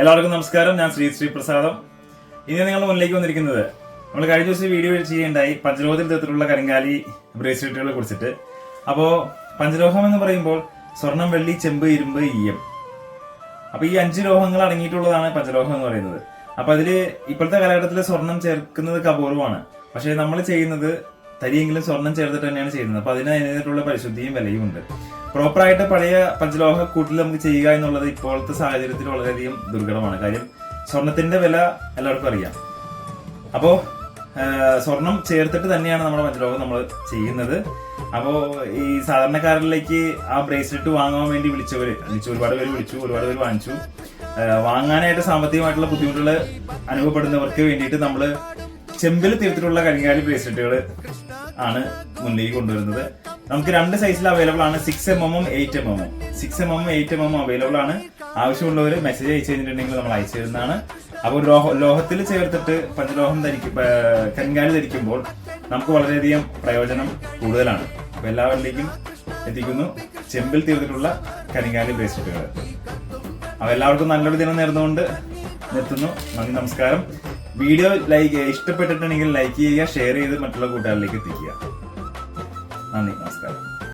എല്ലാവർക്കും നമസ്കാരം. ഞാൻ ശ്രീ ശ്രീ പ്രസാദം. ഇനി നിങ്ങളുടെ മുന്നിലേക്ക് വന്നിരിക്കുന്നത് നമ്മൾ കഴിഞ്ഞ ദിവസം വീഡിയോ ചെയ്യേണ്ടായി പഞ്ചലോഹത്തിൽ തരത്തിലുള്ള കരിങ്കാലി ബ്രേസ്ലെറ്റുകളെ കുറിച്ചിട്ട്. അപ്പോൾ പഞ്ചലോഹം എന്ന് പറയുമ്പോൾ സ്വർണം വെള്ളി ചെമ്പ് ഇരുമ്പ് ഈയം. അപ്പോൾ ഈ അഞ്ച് ലോഹങ്ങൾ അടങ്ങിയിട്ടുള്ളതാണ് പഞ്ചലോഹം എന്ന് പറയുന്നത്. അപ്പോൾ അതിൽ ഇപ്പോഴത്തെ കാലഘട്ടത്തിൽ സ്വർണം ചേർക്കുന്നത് അപൂർവമാണ് പക്ഷേ നമ്മൾ ചെയ്യുന്നത് തരിയെങ്കിലും സ്വർണം ചേർത്തിട്ട് തന്നെയാണ് ചെയ്യുന്നത്. അപ്പൊ അതിന് അതിനായിട്ടുള്ള പരിശുദ്ധിയും വിലയും ഉണ്ട്. പ്രോപ്പറായിട്ട് പഴയ പഞ്ചലോഹ കൂട്ടിൽ നമുക്ക് ചെയ്യുക എന്നുള്ളത് ഇപ്പോഴത്തെ സാഹചര്യത്തിൽ വളരെയധികം ദുർഘടമാണ്. കാര്യം സ്വർണത്തിന്റെ വില എല്ലാവർക്കും അറിയാം. അപ്പോ സ്വർണം ചേർത്തിട്ട് തന്നെയാണ് നമ്മുടെ പഞ്ചലോഹം നമ്മൾ ചെയ്യുന്നത്. അപ്പോ ഈ സാധാരണക്കാരിലേക്ക് ആ ബ്രേസ്ലെറ്റ് വാങ്ങാൻ വേണ്ടി വിളിച്ചവര് വിളിച്ചു ഒരുപാട് പേര് വിളിച്ചു ഒരുപാട് പേര് വാങ്ങിച്ചു. വാങ്ങാനായിട്ട് സാമ്പത്തികമായിട്ടുള്ള ബുദ്ധിമുട്ടുകൾ അനുഭവപ്പെടുന്നവർക്ക് വേണ്ടിയിട്ട് നമ്മൾ ചെമ്പിൽ തീർത്തിട്ടുള്ള കരിങ്കാലി ബ്രേസ്ലെറ്റുകൾ ആണ് മുന്നിലേക്ക് കൊണ്ടുവരുന്നത്. നമുക്ക് രണ്ട് സൈസിൽ അവൈലബിൾ ആണ് സിക്സ് എം എമ്മും എയ്റ്റ് എം എമ്മും സിക്സ് എം എമ്മും എയ്റ്റ് എം എമ്മും അവൈലബിൾ ആണ്. ആവശ്യമുള്ളവർ മെസ്സേജ് അയച്ചു കഴിഞ്ഞിട്ടുണ്ടെങ്കിൽ നമ്മൾ അയച്ചു തരുന്നതാണ്. അപ്പോൾ ലോഹ ലോഹത്തിൽ ചേർത്തിട്ട് പഞ്ചലോഹം ധരിക്കും കൻകാലി ധരിക്കുമ്പോൾ നമുക്ക് വളരെയധികം പ്രയോജനം കൂടുതലാണ്. അപ്പോൾ എല്ലാവരിലേക്കും എത്തിക്കുന്നു ചെമ്പിൽ തീർത്തിട്ടുള്ള കരിങ്കാലി ബ്രേസ്ലെറ്റുകൾ അപ്പോൾ എല്ലാവർക്കും നല്ലൊരു ദിനം നേർന്നുകൊണ്ട് നിർത്തുന്നു. നന്ദി നമസ്കാരം. വീഡിയോ ലൈക്ക് ഇഷ്ടപ്പെട്ടിട്ടുണ്ടെങ്കിൽ ലൈക്ക് ചെയ്യുക ഷെയർ ചെയ്ത് മറ്റുള്ള കൂട്ടുകാരിലേക്ക് എത്തിക്കുക. 何年かますか？